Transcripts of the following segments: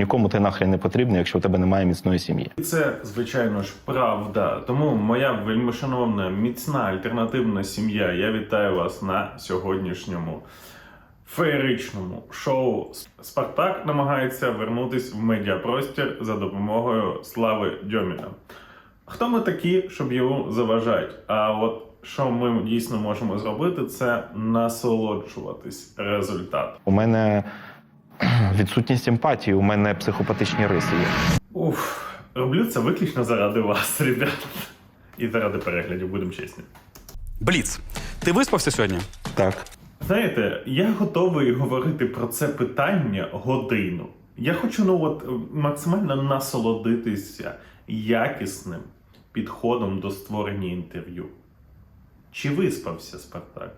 нікому ти нахрен не потрібний, якщо у тебе немає міцної сім'ї. І це, звичайно ж, правда. Тому моя вельмишановна, міцна альтернативна сім'я. Я вітаю вас на сьогоднішньому феєричному шоу. Спартак намагається вернутись в медіапростір за допомогою Слави Дьоміна. Хто ми такі, щоб йому заважати? А от що ми дійсно можемо зробити, це насолоджуватись результатом. У мене відсутність емпатії, у мене психопатичні риси є. Уф, роблю це виключно заради вас, ребят. І заради переглядів, будемо чесні. Бліц. Ти виспався сьогодні? Так. Знаєте, я готовий говорити про це питання годину. Я хочу ну от максимально насолодитися якісним підходом до створення інтерв'ю. Чи виспався Спартак?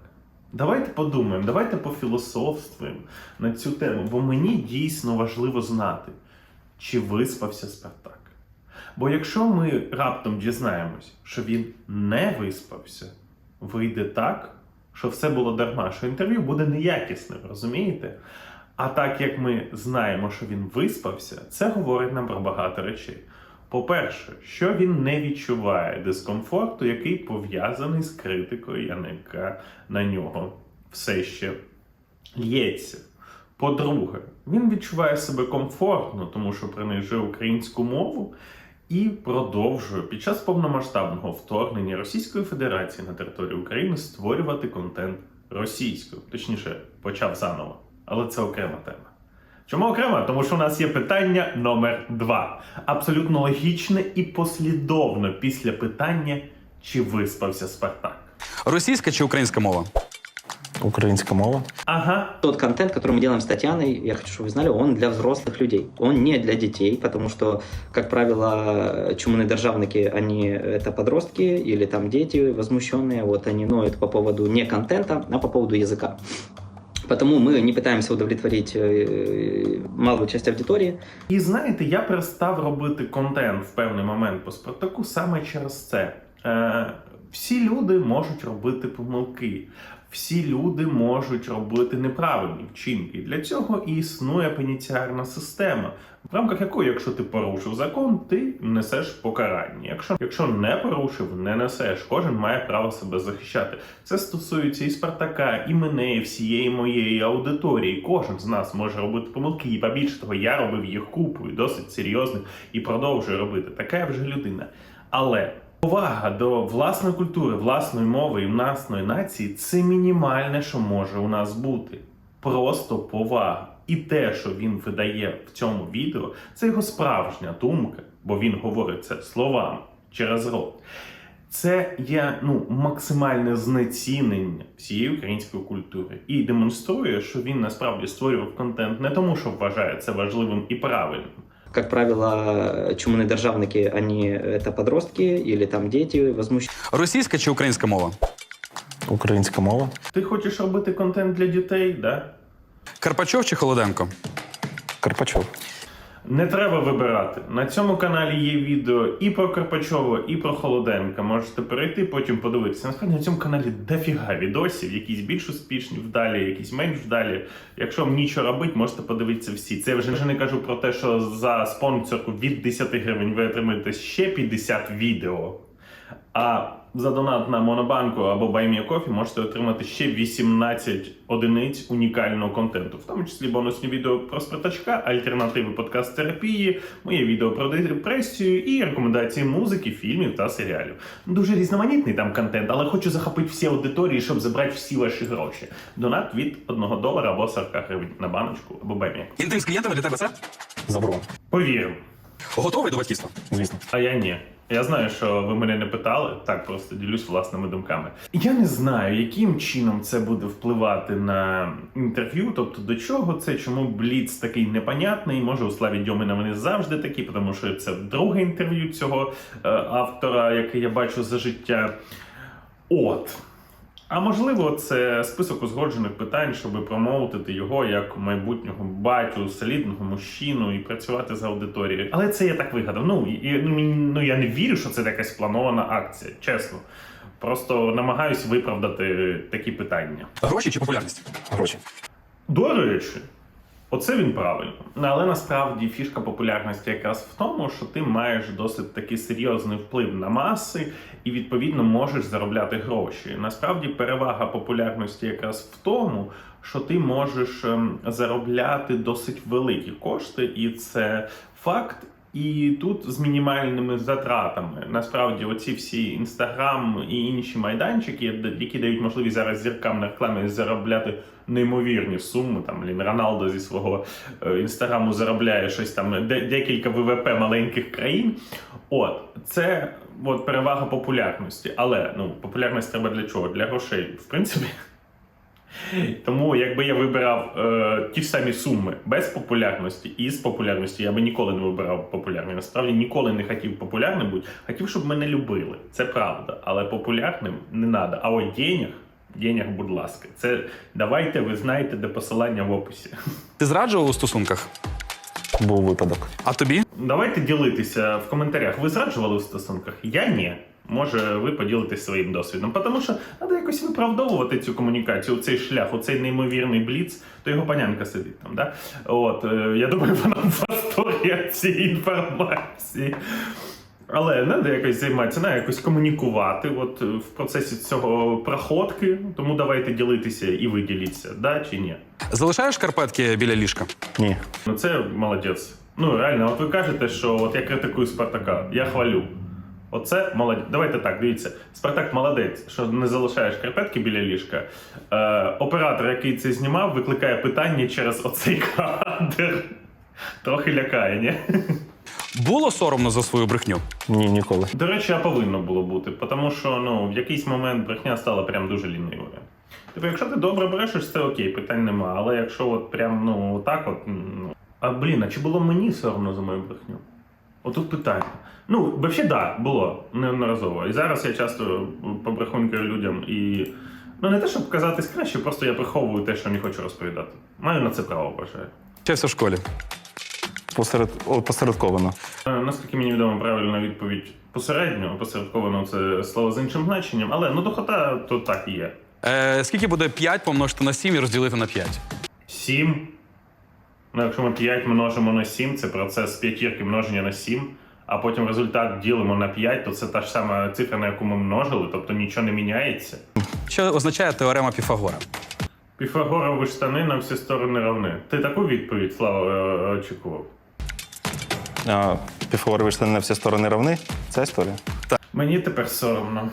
Давайте подумаємо, давайте пофілософствуємо на цю тему, бо мені дійсно важливо знати, чи виспався Спартак. Бо якщо ми раптом дізнаємось, що він не виспався, вийде так, що все було дарма, що інтерв'ю буде неякісним, розумієте? А так як ми знаємо, що він виспався, це говорить нам про багато речей. По-перше, що він не відчуває дискомфорту, який пов'язаний з критикою Яника на нього все ще лється. По-друге, він відчуває себе комфортно, тому що принижує українську мову і продовжує під час повномасштабного вторгнення Російської Федерації на територію України створювати контент російською. Точніше, почав заново. Але це окрема тема. Чому окремо? Тому що у нас є питання номер два. Абсолютно логічне і послідовне після питання, чи виспався Спартак. Російська чи українська мова? Українська мова. Ага, Тот контент, который мы делаем с Татьяной, я хочу, чтобы вы знали, он для взрослых людей. Он не для детей, потому что, как правило, чумные державники, они это подростки или там дети возмущенные, вот они ноют по поводу не контента, а по поводу языка. Потому мы не пытаемся удовлетворить э, малую часть аудитории, І знаєте, я перестав робити контент в певний момент по Спартаку саме через це. Е, всі люди можуть робити помилки, всі люди можуть робити неправильні вчинки. Для цього і існує пеніціарна система, в рамках якої, якщо ти порушив закон, ти несеш покарання. Якщо, якщо не порушив, не несеш. Кожен має право себе захищати. Це стосується і Спартака, і мене, і всієї моєї аудиторії. Кожен з нас може робити помилки, і побільше того, я робив їх купою, досить серйозних, і продовжую робити. Така я вже людина. Але повага до власної культури, власної мови і власної нації це мінімальне, що може у нас бути. Просто повага. І те, що він видає в цьому відео, це його справжня думка, бо він говорить це словами через рот. Це є ну максимальне знецінення всієї української культури і демонструє, що він насправді створював контент не тому, що вважає це важливим і правильним. как правило, чумные державники, они это подростки или там дети возмущенные. Російська чи українська мова? Українська мова. Ти хочеш робити контент для дітей, да? Карпачов чи Холоденко? Карпачов. Не треба вибирати. На цьому каналі є відео і про Карпачова, і про Холоденка. Можете перейти, потім подивитися. Насправді на цьому каналі дофіга відосів, якісь більш успішні вдалі, якісь менш вдалі. Якщо вам нічого робити, можете подивитися всі. Це я вже не кажу про те, що за спонсорку від 10 гривень ви отримаєте ще 50 відео. А за донат на Монобанку або BuyMeACoffee можете отримати ще 18 одиниць унікального контенту, в тому числі бонусні відео про спартачка, альтернативи подкаст терапії, моє відео про депресію і рекомендації музики, фільмів та серіалів. Дуже різноманітний там контент, але хочу захопити всі аудиторії, щоб забрати всі ваші гроші. Донат від 1 долара або 40 гривень на баночку або BuyMeACoffee. Інтим з клієнтами для тебе це? Заборон. Повірю. Готовий до батьківства? Звісно. А я ні. Я знаю, що ви мене не питали, так просто ділюсь власними думками. Я не знаю, яким чином це буде впливати на інтерв'ю, тобто до чого це, чому Бліц такий непонятний. Може, у Славі Дьомина вони завжди такі, тому що це друге інтерв'ю цього е, автора, яке я бачу за життя. От. А можливо, це список узгоджених питань, щоб промоутити його як майбутнього батю, солідного мужчину і працювати з аудиторією. Але це я так вигадав. Ну, і, ну, ну я не вірю, що це якась планована акція, чесно. Просто намагаюсь виправдати такі питання. Гроші чи популярність? Гроші. До речі, Оце він правильно. Але насправді фішка популярності якраз в тому, що ти маєш досить таки серйозний вплив на маси і відповідно можеш заробляти гроші. Насправді перевага популярності якраз в тому, що ти можеш ем, заробляти досить великі кошти, і це факт. І тут з мінімальними затратами. Насправді, оці всі інстаграм і інші майданчики, які дають можливість зараз зіркам на рекламі заробляти неймовірні суми. Там блін, Роналдо зі свого е, інстаграму заробляє щось там де- декілька ВВП маленьких країн. От це от перевага популярності. Але ну популярність треба для чого? Для грошей, в принципі. Тому якби я вибирав е, ті ж самі суми без популярності і з популярності, я би ніколи не вибирав популярні. Насправді ніколи не хотів популярним бути. Хотів, щоб мене любили. Це правда. Але популярним не треба. А от денег, денег, будь ласка. Це давайте, ви знаєте, де посилання в описі. Ти зраджував у стосунках? Був випадок. А тобі? Давайте ділитися в коментарях. Ви зраджували в стосунках? Я ні. Може, ви поділитесь своїм досвідом. Тому що треба якось виправдовувати цю комунікацію, цей шлях, оцей неймовірний бліц, то його панянка сидить там. Да? От, е, я думаю, вона в восторгі цієї інформації. Але треба якось займатися, треба якось комунікувати от, е, в процесі цього проходки. Тому давайте ділитися і ви діліться, да чи ні. Залишаєш шкарпетки біля ліжка? Ні. Ну це молодець. Ну реально, от ви кажете, що от я критикую Спартака, я хвалю. Оце молодець. Давайте так, дивіться. Спартак молодець, що не залишає шкарпетки біля ліжка. Е, оператор, який це знімав, викликає питання через оцей кадр. Трохи лякає, ні? Було соромно за свою брехню? Ні, ніколи. До речі, а повинно було бути, тому що ну, в якийсь момент брехня стала прям дуже лінивою. Тобто, якщо ти добре брешеш, це окей, питань нема. Але якщо от прям ну так от. Ну... А блін, а чи було мені соромно за мою брехню? Отут питання. Ну, взагалі, да, було неодноразово. І зараз я часто побрехунькаю людям і. Ну, не те, щоб казатись краще, просто я приховую те, що не хочу розповідати. Маю на це право, вважаю. Вчився в школі. Посеред... Посередковано. Е, Наскільки мені відомо, правильна відповідь посередньо, посередковано це слово з іншим значенням, але ну дохота то так і є. Е, скільки буде 5 помножити на 7 і розділити на 5? 7. Ну, якщо ми 5 множимо на 7, це процес п'ятірки множення на 7, а потім результат ділимо на 5, то це та ж сама цифра, на яку ми множили, тобто нічого не міняється. Що означає теорема Піфагора? Піфагорові штани на всі сторони равни. Ти таку відповідь, Слава, е, очікував? А, Піфагорові штани на всі сторони равни. Це історія. Мені тепер соромно.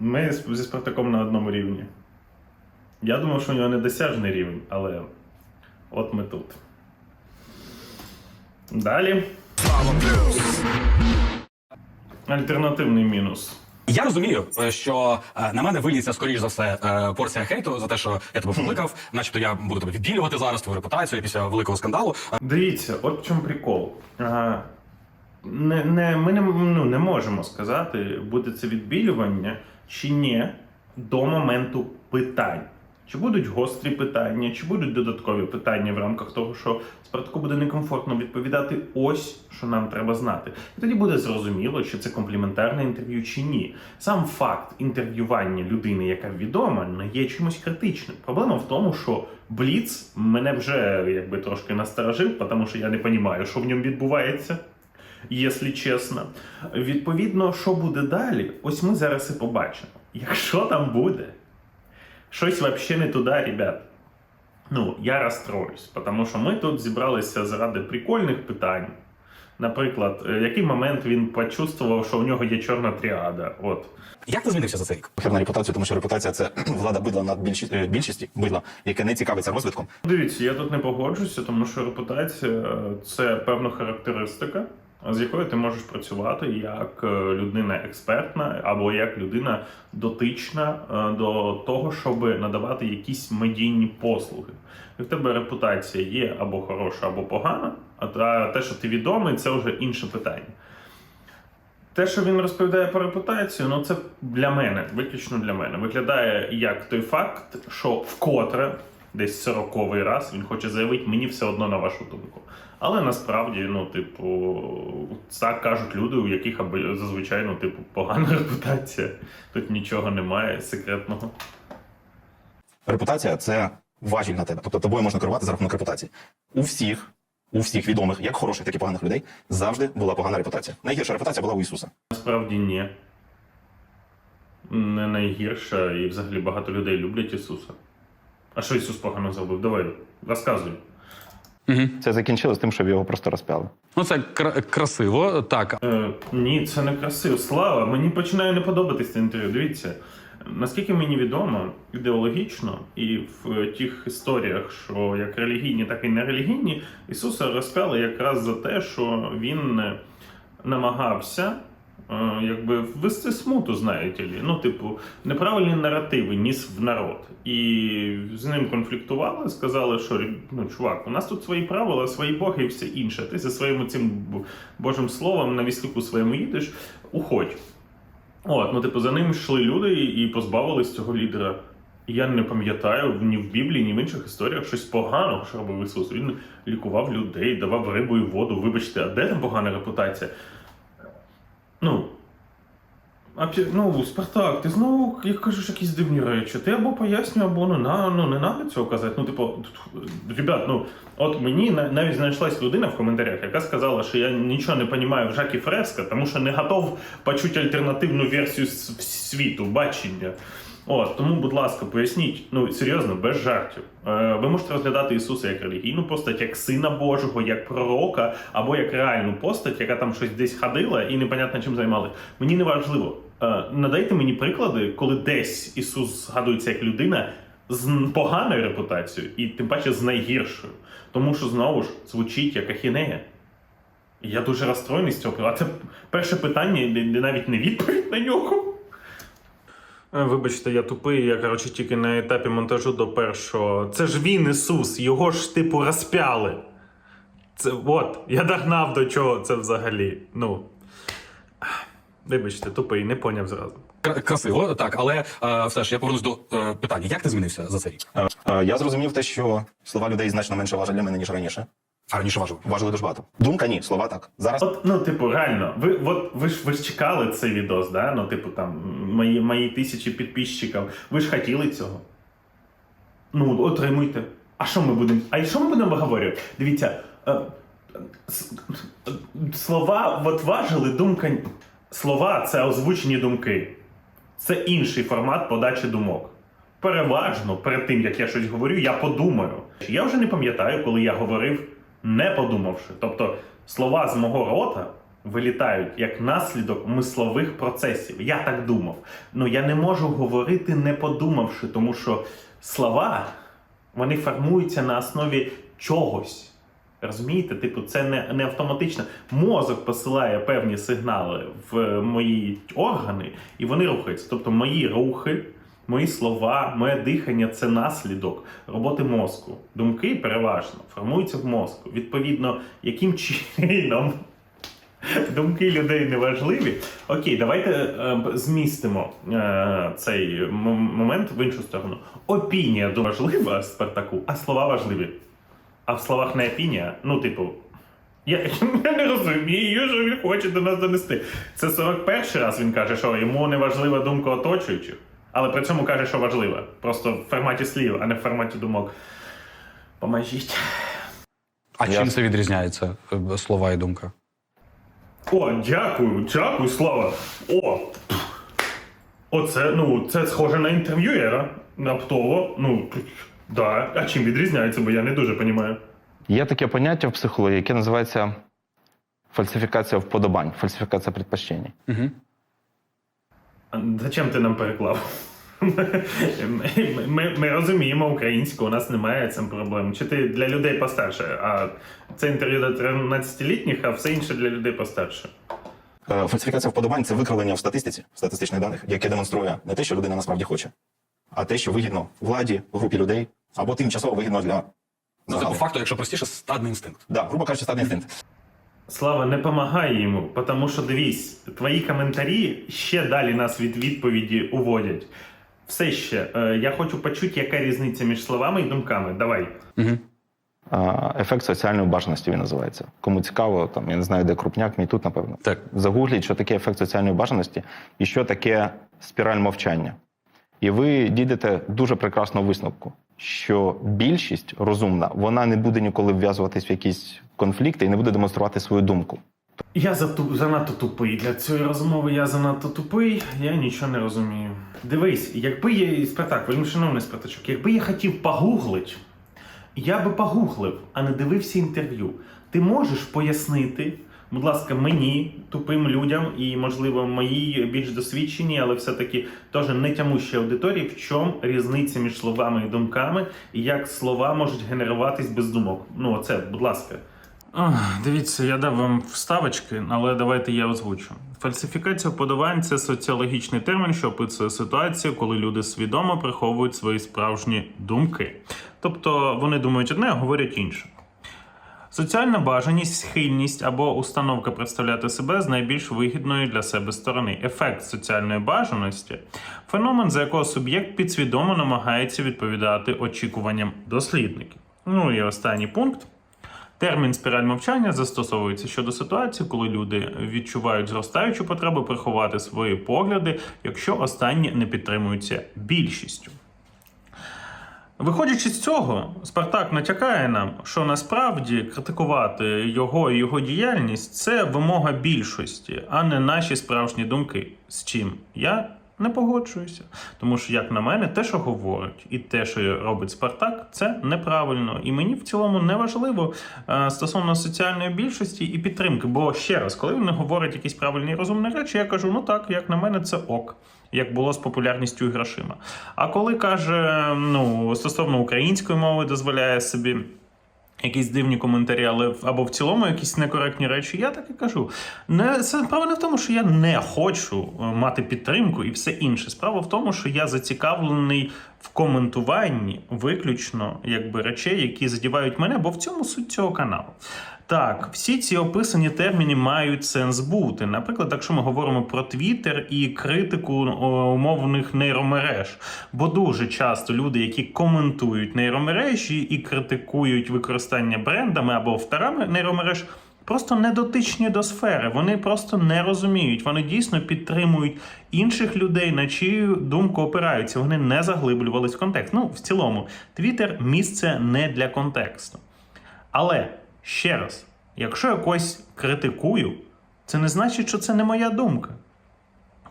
Ми зі Спартаком на одному рівні. Я думав, що у нього недосяжний рівень, але от ми тут. Далі. Альтернативний мінус. Я розумію, е, що е, на мене виліться, скоріш за все, е, порція хейту за те, що я тебе покликав, начебто я буду тебе відбілювати зараз, твою репутацію після великого скандалу. Дивіться, от в чому прикол. Не, не, ми не, ну, не можемо сказати, буде це відбілювання чи ні до моменту питань. Чи будуть гострі питання, чи будуть додаткові питання в рамках того, що Спартаку буде некомфортно відповідати ось, що нам треба знати. І тоді буде зрозуміло, чи це компліментарне інтерв'ю чи ні. Сам факт інтерв'ювання людини, яка відома, не є чимось критичним. Проблема в тому, що Бліц мене вже якби трошки насторожив, тому що я не розумію, що в ньому відбувається. Якщо чесно, відповідно, що буде далі, ось ми зараз і побачимо. Якщо там буде щось взагалі не туди, ребят. Ну, я розстроюсь, тому що ми тут зібралися заради прикольних питань. Наприклад, е, який момент він почувствував, що в нього є чорна тріада. От. Як ти змінився за цей рік? Похер на репутацію, тому що репутація це влада бидла над більшість, е, більшістю бидла, яке не цікавиться розвитком. Дивіться, я тут не погоджуся, тому що репутація це певна характеристика, з якою ти можеш працювати як е, людина експертна або як людина дотична е, до того, щоб надавати якісь медійні послуги. І в тебе репутація є або хороша, або погана, а те, що ти відомий, це вже інше питання. Те, що він розповідає про репутацію, ну це для мене, виключно для мене, виглядає як той факт, що вкотре, десь сороковий раз, він хоче заявити мені все одно на вашу думку. Але насправді, ну, типу, так кажуть люди, у яких аби- зазвичай, ну, типу, погана репутація. Тут нічого немає секретного. Репутація це важіль на тебе. Тобто тобою можна керувати за рахунок репутації. У всіх, у всіх відомих, як хороших, так і поганих людей, завжди була погана репутація. Найгірша репутація була у Ісуса. Насправді ні. Не найгірша, і взагалі багато людей люблять Ісуса. А що Ісус погано зробив? Давай, розказуй. Угу. Це закінчилось тим, щоб його просто розпяли. Ну це кра- красиво, так. Е, ні, це не красиво. Слава, мені починає не подобатись це інтерв'ю. Дивіться, наскільки мені відомо, ідеологічно і в тих історіях, що як релігійні, так і нерелігійні, Ісуса розпяли якраз за те, що він е, намагався. Якби ввести смуту, знаєте лі. Ну, типу, неправильні наративи ніс в народ. І з ним конфліктували, сказали, що ну, чувак, у нас тут свої правила, свої боги і все інше. Ти зі своїм цим Божим словом на віслюку своєму їдеш, уходь. От, ну, типу, за ним йшли люди і позбавились цього лідера. Я не пам'ятаю ні в Біблії, ні в інших історіях щось поганого, що робив Ісус. Він лікував людей, давав рибу і воду. Вибачте, а де там погана репутація? Ну. Спартак, ти знову як кажеш якісь дивні речі. Ти або пояснює, або ну, на, ну не треба цього казати. Ну, типу, ребят, ну от мені на- навіть знайшлась людина в коментарях, яка сказала, що я нічого не розумію в Жакі Фреско, тому що не готов почути альтернативну версію світу, бачення. От, тому, будь ласка, поясніть, ну серйозно, без жартів. Е, ви можете розглядати Ісуса як релігійну постать, як сина Божого, як пророка, або як реальну постать, яка там щось десь ходила і непонятно чим займали. Мені не важливо. Е, надайте мені приклади, коли десь Ісус згадується як людина з поганою репутацією, і тим паче з найгіршою. Тому що знову ж звучить як ахінея. Я дуже розстроєний з цього. А це перше питання, де навіть не відповідь на нього. Е, Вибачте, я тупий, я коротше тільки на етапі монтажу до першого. Це ж він Ісус, його ж типу розпяли. Це от, я догнав до чого це взагалі. Ну. Вибачте, тупий, не поняв зразу. Красиво, так, але е, все ж я повернусь до е, питання. Як ти змінився за цей рік? Е, е, Я зрозумів те, що слова людей значно менше важать для мене, ніж раніше. А раніше важив. Важили дуже багато. Думка ні, слова так. Зараз От, ну, типу, реально, ви, от, ви ж ви ж чекали цей відос, да? Ну, типу, там, мої, мої тисячі підписчиків. Ви ж хотіли цього. Ну, отримуйте. А що ми будемо? А що ми будемо говорити? Дивіться, е, с- слова от важили, думка. Слова це озвучені думки. Це інший формат подачі думок. Переважно, перед тим як я щось говорю, я подумаю. Я вже не пам'ятаю, коли я говорив, не подумавши. Тобто слова з мого рота вилітають як наслідок мислових процесів. Я так думав. Ну я не можу говорити не подумавши, тому що слова вони формуються на основі чогось. Розумієте? Типу, це не, не автоматично. Мозок посилає певні сигнали в мої органи, і вони рухаються. Тобто, мої рухи, мої слова, моє дихання це наслідок роботи мозку. Думки переважно формуються в мозку. Відповідно, яким чином думки людей не важливі. Окей, давайте е, змістимо е, цей момент в іншу сторону. Опінія важлива Спартаку, а слова важливі. А в словах не опінія, ну, типу, я, я не розумію, що він хоче до нас донести. Це 41 раз він каже, що йому не важлива думка оточуючих, але при цьому каже, що важлива. Просто в форматі слів, а не в форматі думок. Поможіть. А Я- чим це відрізняється е, слова і думка? О, дякую, дякую, Слава. О! Оце, ну, це схоже на інтерв'юєра. Раптово. Ну, да. А чим відрізняється, бо я не дуже розумію. Є таке поняття в психології, яке називається фальсифікація вподобань, фальсифікація предпочтень. Угу. А Зачем ти нам переклав? Ми, ми, ми розуміємо українську, у нас немає цим проблем. Чи ти для людей постарше, а це інтерв'ю для 13-літніх, а все інше для людей постарше. е, фальсифікація вподобань це викривлення в статистиці, статистичних даних, яке демонструє не те, що людина насправді хоче, а те, що вигідно владі, групі людей, або тимчасово вигідно для Ну, це по факту, якщо простіше, стадний інстинкт. Да, грубо кажучи, стадний інстинкт. Слава, не помагай йому, тому що дивись, твої коментарі ще далі нас від відповіді уводять. Все ще, е, я хочу почути, яка різниця між словами і думками. Давай. Угу. Ефект соціальної бажаності він називається. Кому цікаво, там я не знаю, де крупняк, мій тут, напевно. Так. Загугліть, що таке ефект соціальної бажаності і що таке спіраль мовчання. І ви дійдете дуже прекрасного висновку, що більшість розумна, вона не буде ніколи вв'язуватись в якісь конфлікти і не буде демонструвати свою думку. Я зату... занадто тупий для цієї розмови. Я занадто тупий, я нічого не розумію. Дивись, якби я Спартак, вельми шановний Спартачок, якби я хотів погуглить, я би погуглив, а не дивився інтерв'ю. Ти можеш пояснити, будь ласка, мені, тупим людям і, можливо, моїй більш досвідченій, але все-таки теж не тямущій аудиторії, в чому різниця між словами і думками, і як слова можуть генеруватись без думок. Ну, оце, будь ласка. Дивіться, я дав вам вставочки, але давайте я озвучу. Фальсифікація вподобань це соціологічний термін, що описує ситуацію, коли люди свідомо приховують свої справжні думки. Тобто вони думають одне, а говорять інше. Соціальна бажаність, схильність або установка представляти себе з найбільш вигідної для себе сторони. Ефект соціальної бажаності феномен, за якого суб'єкт підсвідомо намагається відповідати очікуванням дослідників. Ну і останній пункт. Термін спіраль мовчання застосовується щодо ситуації, коли люди відчувають зростаючу потребу приховати свої погляди, якщо останні не підтримуються більшістю. Виходячи з цього, Спартак натякає нам, що насправді критикувати його і його діяльність це вимога більшості, а не наші справжні думки. З чим я не погоджуюся. Тому що, як на мене, те, що говорить, і те, що робить Спартак, це неправильно. І мені в цілому не важливо е, стосовно соціальної більшості і підтримки. Бо ще раз, коли вони говорять якісь правильні розумні речі, я кажу: ну так, як на мене, це ок. Як було з популярністю грошима. А коли каже, ну стосовно української мови, дозволяє собі якісь дивні коментарі, але або в цілому якісь некоректні речі, я так і кажу. Не це справа не в тому, що я не хочу е, мати підтримку і все інше. Справа в тому, що я зацікавлений в коментуванні виключно якби речей, які задівають мене, бо в цьому суть цього каналу. Так, всі ці описані терміни мають сенс бути. Наприклад, якщо ми говоримо про Твіттер і критику умовних нейромереж, бо дуже часто люди, які коментують нейромережі і критикують використання брендами або авторами нейромереж, просто не дотичні до сфери. Вони просто не розуміють. Вони дійсно підтримують інших людей, на чию думку опираються. Вони не заглиблювались в контекст. Ну, в цілому, Твіттер місце не для контексту. Але ще раз, якщо я когось критикую, це не значить, що це не моя думка.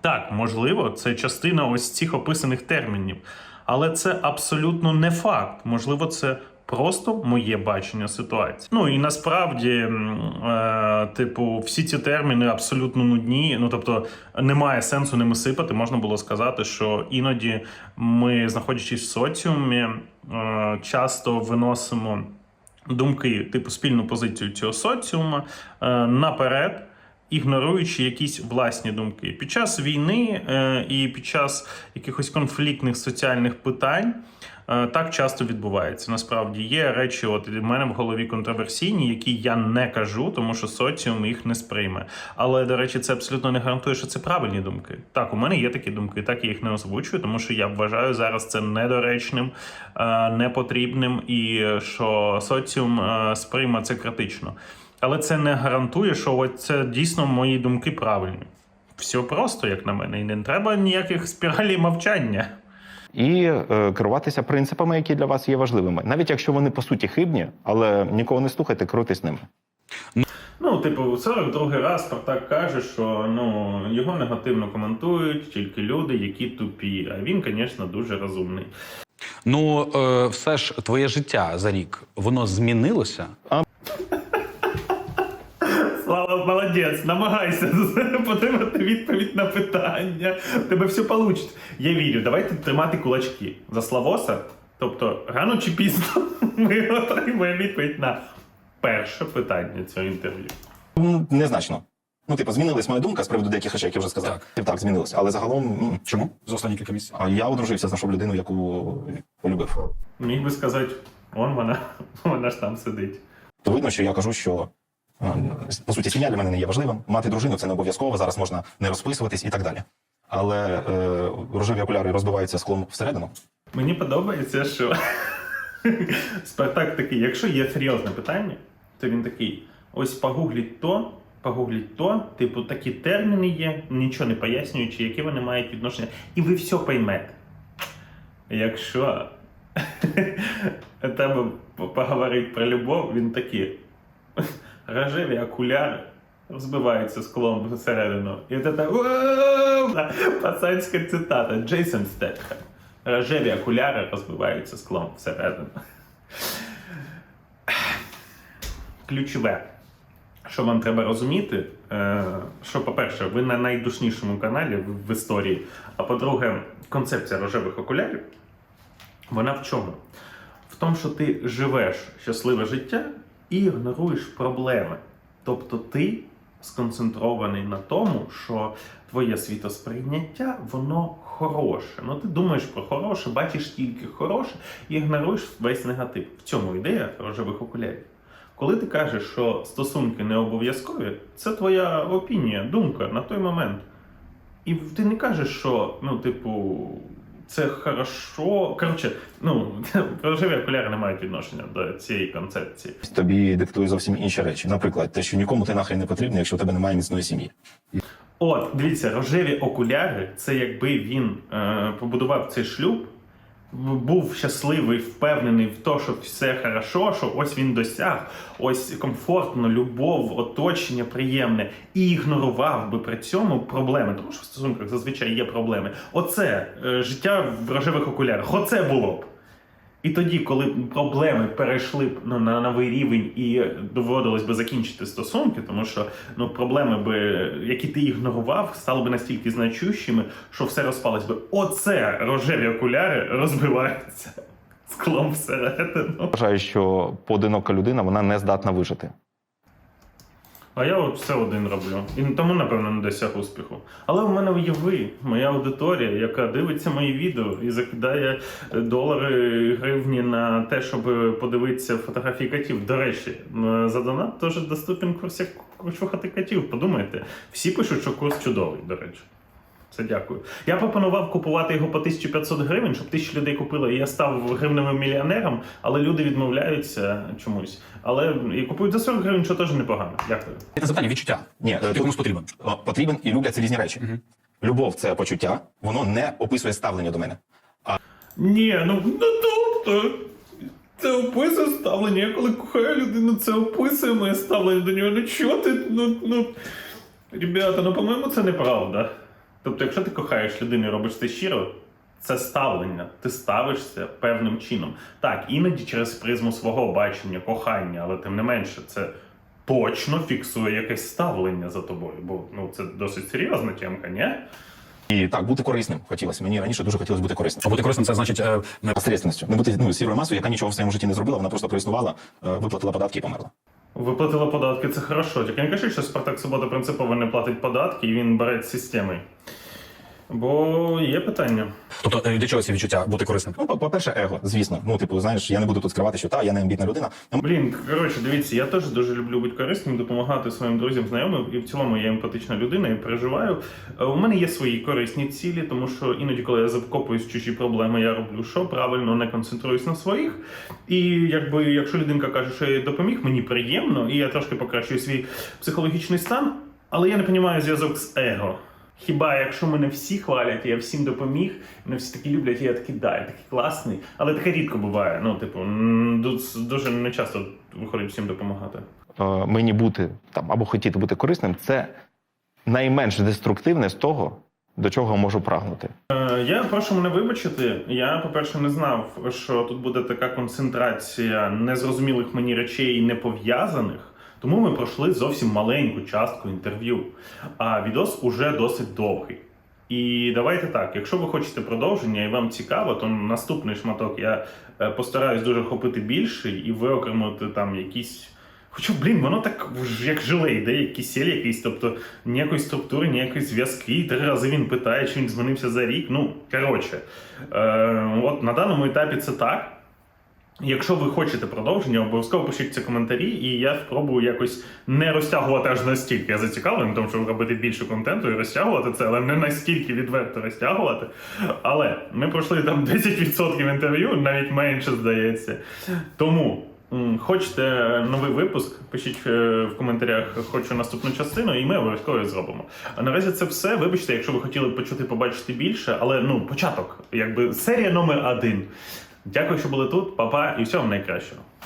Так, можливо, це частина ось цих описаних термінів, але це абсолютно не факт. Можливо, це просто моє бачення ситуації. Ну і насправді, е, типу, всі ці терміни абсолютно нудні. Ну тобто, немає сенсу ними сипати. Можна було сказати, що іноді ми, знаходячись в соціумі, е, часто виносимо думки, типу спільну позицію цього соціума е, наперед. Ігноруючи якісь власні думки під час війни е, і під час якихось конфліктних соціальних питань так часто відбувається. Насправді є речі, от в мене в голові контроверсійні, які я не кажу, тому що соціум їх не сприйме. Але до речі, це абсолютно не гарантує, що це правильні думки. Так, у мене є такі думки, так я їх не озвучую, тому що я вважаю зараз це недоречним, е, непотрібним і е, що соціум е, сприйме це критично. Але це не гарантує, що це дійсно мої думки правильні. Все просто, як на мене, і не треба ніяких спіралей мовчання. І е, керуватися принципами, які для вас є важливими, навіть якщо вони по суті хибні, але нікого не слухайте, керуйтесь ними. Ну, типу, 42-й раз Спартак каже, що ну його негативно коментують тільки люди, які тупі. А він, звісно, дуже розумний. Ну, е, все ж твоє життя за рік воно змінилося. Слава молодець, намагайся подивити відповідь на питання. Тебе все вийде. Я вірю, давайте тримати кулачки за Славоса. Тобто, рано чи пізно ми отримаємо відповідь на перше питання цього інтерв'ю. Незначно. Ну, типу, змінилась моя думка з приводу деяких речей, як я вже сказав. Так. Так, так змінилась. Але загалом, чому? За останні кілька місяців. А я одружився, знайшов людину, яку полюбив. Міг би сказати, он вона, вона ж там сидить. То видно, що я кажу, що по суті сім'я для мене не є важливим. Мати дружину це не обов'язково. Зараз можна не розписуватись і так далі. Але е, рожеві окуляри розбиваються склом всередину. Мені подобається, що Спартак такий, якщо є серйозне питання, то він такий: ось погугліть то, погугліть то, типу, такі терміни є, нічого не пояснюючи, які вони мають відношення, і ви все поймете. Якщо Треба поговорити про любов, він такий. Рожеві окуляри розбиваються склом всередину. І це та пацанська цитата. Джейсон Стетхем. Рожеві окуляри розбиваються склом всередину. Ключове, що вам треба розуміти, е, що, по-перше, ви на найдушнішому каналі в історії. А по-друге, концепція рожевих окулярів, вона в чому? В тому, що ти живеш щасливе життя і ігноруєш проблеми. Тобто ти сконцентрований на тому, що твоє світосприйняття, воно хороше. Ну ти думаєш про хороше, бачиш тільки хороше і ігноруєш весь негатив. В цьому ідея рожевих окулярів. Коли ти кажеш, що стосунки не обов'язкові, це твоя опінія, думка на той момент. І ти не кажеш, що, ну, типу, це хорошо. Коротше, ну, рожеві окуляри не мають відношення до цієї концепції. Тобі диктує зовсім інші речі. Наприклад, те, що нікому ти нахрен не потрібен, якщо у тебе немає міцної сім'ї. От, дивіться, рожеві окуляри це якби він е, побудував цей шлюб, в- був щасливий, впевнений в те, що все хорошо, що ось він досяг, ось комфортно, любов, оточення приємне, і ігнорував би при цьому проблеми. Тому що в стосунках зазвичай є проблеми. Оце е, життя в рожевих окулярах. Оце було б. І тоді, коли проблеми перейшли б ну, на новий рівень і доводилось би закінчити стосунки, тому що ну, проблеми, би, які ти ігнорував, стали б настільки значущими, що все розпалось би. Оце рожеві окуляри розбиваються склом всередину. Вважаю, що поодинока людина вона не здатна вижити. А я от все один роблю. І тому, напевно, не досяг успіху. Але у мене є ви, моя аудиторія, яка дивиться мої відео і закидає долари, гривні на те, щоб подивитися фотографії котів. До речі, за донат теж доступен курс, як чухати котів. Подумайте, всі пишуть, що курс чудовий, до речі. Це дякую. Я пропонував купувати його по 1500 гривень, щоб тисячі людей купили, і я став гривневим мільйонером, але люди відмовляються чомусь. Але і купують за 40 гривень, що теж непогано. Дякую. Це запитання відчуття. Ні, е, Ти комусь потрібен. Потрібен і люблять це різні речі. Любов це почуття, воно не описує ставлення до мене. Ні, ну, ну тобто. Це описує ставлення. Я коли кохаю людину, це описує моє ставлення до нього. Ну чого ти? Ну, ну. Ребята, ну по-моєму, це неправда. Тобто, якщо ти кохаєш людину і робиш це щиро, це ставлення. Ти ставишся певним чином. Так, іноді через призму свого бачення, кохання, але тим не менше, це точно фіксує якесь ставлення за тобою. Бо ну це досить серйозна тємка, ні? І так, бути корисним хотілося. Мені раніше дуже хотілося бути корисним. А бути корисним це значить е, не Посередственністю. Не бути ну, сірою масою, яка нічого в своєму житті не зробила, вона просто проіснувала, е, виплатила податки і померла. Виплатила податки, це хорошо. Тільки не кажи, що Спартак Субота принципово не платить податки і він бере з системи. Бо є питання. тобто е, для чого ці відчуття бути корисним? Ну, по- по-перше, его, звісно. Ну, типу, знаєш, я не буду тут скривати, що та, я не амбітна людина. Блін, коротше, дивіться, я теж дуже люблю бути корисним, допомагати своїм друзям, знайомим, і в цілому я емпатична людина і переживаю. Е, У мене є свої корисні цілі, тому що іноді, коли я закопуюсь чужі проблеми, я роблю що правильно, не концентруюсь на своїх. І якби якщо людинка каже, що я допоміг, мені приємно, і я трошки покращую свій психологічний стан, але я не розумію зв'язок з его. Хіба якщо мене всі хвалять, я всім допоміг, мене всі такі люблять, і я такий да, я такий класний. Але таке рідко буває. Ну, типу, дуже не часто виходить всім допомагати. Мені бути там або хотіти бути корисним це найменш деструктивне з того, до чого можу прагнути. Е, Я прошу мене вибачити. Я, по-перше, не знав, що тут буде така концентрація незрозумілих мені речей і не пов'язаних. Тому ми пройшли зовсім маленьку частку інтерв'ю. А відос уже досить довгий. І давайте так, якщо ви хочете продовження і вам цікаво, то наступний шматок я е, постараюсь дуже хопити більший і виокремити там якісь. Хоча, блін, воно так як желе йде, як кисель якийсь, тобто ніякої структури, ніякої зв'язки. Три рази він питає, чи він змінився за рік. Ну, коротше, е, от на даному етапі це так. Якщо ви хочете продовження, обов'язково пишіть ці коментарі, і я спробую якось не розтягувати аж настільки. Я зацікавлений, тому що робити більше контенту і розтягувати це, але не настільки відверто розтягувати. Але ми пройшли там 10% інтерв'ю, навіть менше здається. Тому. Хочете новий випуск? Пишіть е, в коментарях, хочу наступну частину, і ми обов'язково зробимо. А наразі це все. Вибачте, якщо ви хотіли почути побачити більше, але ну початок, якби серія номер один. Дякую, що були тут. Па-па і всього найкращого.